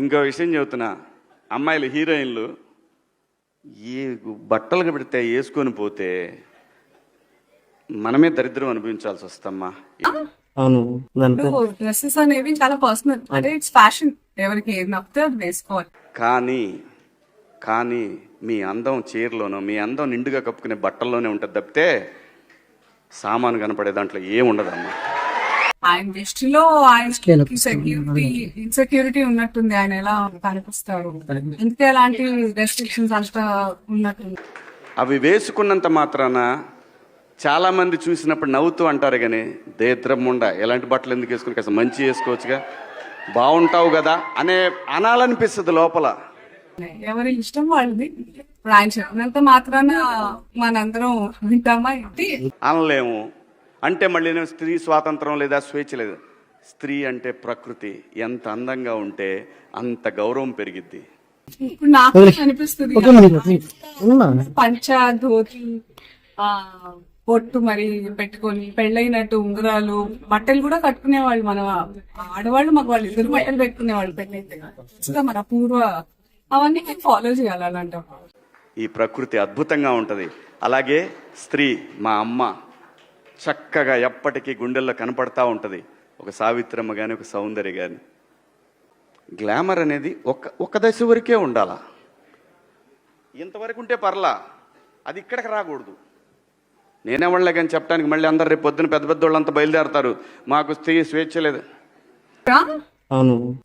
ఇంకో విషయం చెబుతున్నా. అమ్మాయిలు హీరోయిన్లు ఏ బట్టలు పెడితే వేసుకొని పోతే మనమే దరిద్రం అనిపించాల్సి వస్తమ్మా. అవును. డ్రెస్సెస్ అనేవి చాలా పర్సనల్ అంటే ఇట్స్ ఫ్యాషన్ ఎవరికి ఏది నప్పితే అది వేసుకోవాలి. కానీ కానీ మీ అందం చీరలోనో మీ అందం నిండుగా కప్పుకునే బట్టల్లోనే ఉంటుంది తప్పితే సామాను కనపడే దాంట్లో ఏముండదమ్మా. ఆయన దృష్టిలో ఆయన సెక్యూరిటీ ఇన్సెక్యూరిటీ ఉన్నట్టుంది ఆయన ఎలా కనిపిస్తారు ఎందుకే అలాంటి రెస్ట్రిక్షన్స్ అంతా ఉన్నట్టుంది. అవి వేసుకున్నంత మాత్రాన చాలా మంది చూసినప్పుడు నవ్వుతూ అంటారు కానీ దేద్రముండ ఎలాంటి బట్టలు ఎందుకు వేసుకుని కాస్త మంచి వేసుకోవచ్చుగా? బాగుంటావు కదా? అనే అనాలనిపిస్తుంది లోపల. ఎవరి ఇష్టం వాళ్ళది. ఇప్పుడు ఆయన చెప్పినంత మాత్రాన మనందరం వింటామా ఏంటి? అనలేము. అంటే మళ్ళీ నేను స్త్రీ స్వాతంత్రం లేదా స్వేచ్ఛ లేదు. స్త్రీ అంటే ప్రకృతి. ఎంత అందంగా ఉంటే అంత గౌరవం పెరిగిద్ది. ఇప్పుడు నాకు అనిపిస్తుంది పంచ ధోతి ఆ పొట్టు మరి పెట్టుకొని పెళ్ళైనట్టు ఉంగరాలు బట్టలు కూడా కట్టుకునేవాళ్ళు మన ఆడవాళ్ళు మాకు వాళ్ళు ఇద్దరు బట్టలు పెట్టుకునేవాళ్ళు పెళ్ళైతే. మన పూర్వ అవన్నీ ఫాలో చేయాలి ఈ ప్రకృతి అద్భుతంగా ఉంటుంది. అలాగే స్త్రీ మా అమ్మ చక్కగా ఎప్పటికీ గుండెల్లో కనపడతా ఉంటుంది. ఒక సావిత్రమ్మ కానీ ఒక సౌందర్య కానీ గ్లామర్ అనేది ఒక ఒక దశ వరకే ఉండాలా. ఇంతవరకు ఉంటే పర్లా. అది ఇక్కడికి రాకూడదు. నేనేవాళ్ళే కానీ చెప్పడానికి మళ్ళీ అందరు రేపు పొద్దున పెద్ద పెద్ద వాళ్ళంతా బయలుదేరతారు. మాకు స్త్రీ స్వేచ్ఛ లేదు. అవును.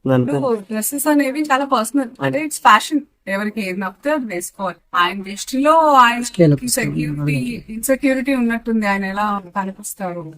డ్రెస్సెస్ అనేవి చాలా పర్సనల్. అంటే ఇట్స్ ఫ్యాషన్. ఎవరికి ఏది నప్పితే అది వేసుకోవాలి. ఆయన దృష్టిలో ఆయన సెక్యూరిటీ ఇన్సెక్యూరిటీ ఉన్నట్టుంది. ఆయన ఎలా కనిపిస్తారు